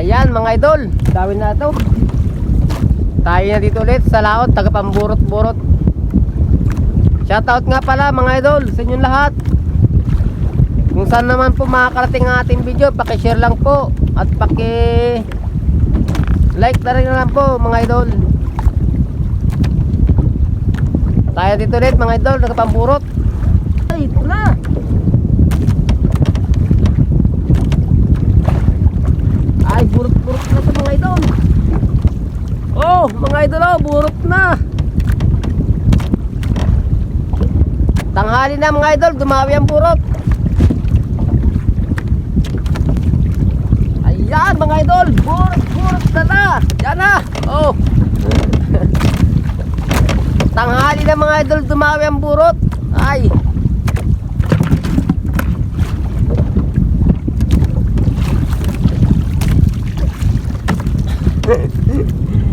Ayan mga idol, dami na ito. Tayo na dito ulit sa laot, taga pamburot-burot. Shoutout nga pala mga idol sa inyong lahat. Kung saan naman po makakarating ang ating video, paki-share lang po at paki like na rin na lang po mga idol. Tayo dito ulit mga idol, nagpamburot. Ay, ito na. Ay, burot-burot na ito mga idol. Oh, mga idol, oh, burot na. Tanghali na mga idol, dumawi ang burot. Ayan mga idol, burot, burot na na. Yan na. Oh. Tanghali na mga idol, dumawi ang burot. Ay.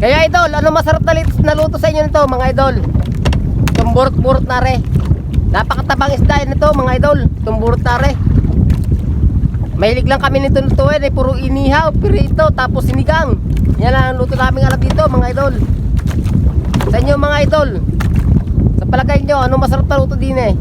Kaya idol, ano masarap na na luto sa inyo nito mga idol? Itong burot-burot na re. Napakatabang isda nito mga idol. Itong burot na re. Mahilig lang kami nito nito eh. Puro inihaw, pirito, tapos sinigang. Yan ang luto namin alam dito mga idol. Sa inyo mga idol. Sa palagay nyo, ano masarap na luto din eh?